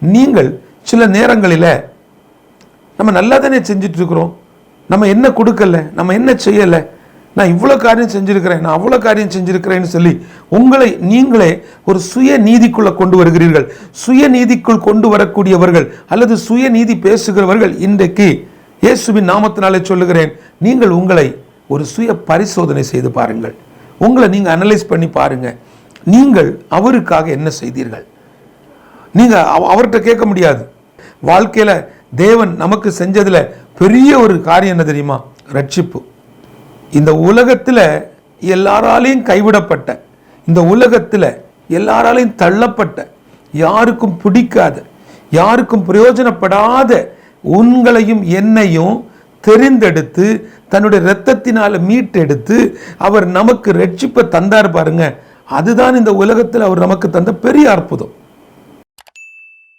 நீங்கள் சில நேரங்களில் நம்ம நல்லா தானே செஞ்சுட்டு இருக்கிறோம் நம்ம என்ன கொடுக்கல நம்ம என்ன செய்யலை நான் இவ்வளோ காரியம் செஞ்சுருக்கிறேன் நான் அவ்வளோ காரியம் செஞ்சுருக்கிறேன்னு சொல்லி உங்களை நீங்களே ஒரு சுய நீதிக்குள்ளே கொண்டு வருகிறீர்கள். சுய நீதிக்குள் கொண்டு வரக்கூடியவர்கள் அல்லது சுய நீதி பேசுகிறவர்கள் இன்றைக்கு இயேசுவின் நாமத்தினாலே சொல்லுகிறேன் நீங்கள் உங்களை ஒரு சுய பரிசோதனை செய்து பாருங்கள். உங்களை நீங்கள் அனலைஸ் பண்ணி பாருங்கள் நீங்கள் அவருக்காக என்ன செய்தீர்கள்? நீங்கள் அவ- அவர்கிட்ட கேட்க முடியாது. வாழ்க்கையில தேவன் நமக்கு செஞ்சதில் பெரிய ஒரு காரியம் என்ன தெரியுமா? ரட்சிப்பு. இந்த உலகத்தில் எல்லாராலையும் கைவிடப்பட்ட இந்த உலகத்தில் எல்லாராலையும் தள்ளப்பட்ட யாருக்கும் பிடிக்காத யாருக்கும் பிரயோஜனப்படாத உங்களையும் என்னையும் தெரிந்தெடுத்து தன்னுடைய இரத்தத்தினால் மீட்டெடுத்து அவர் நமக்கு ரட்சிப்பை தந்தார் பாருங்க. அதுதான் இந்த உலகத்தில் அவர் நமக்கு தந்த பெரிய அற்புதம்.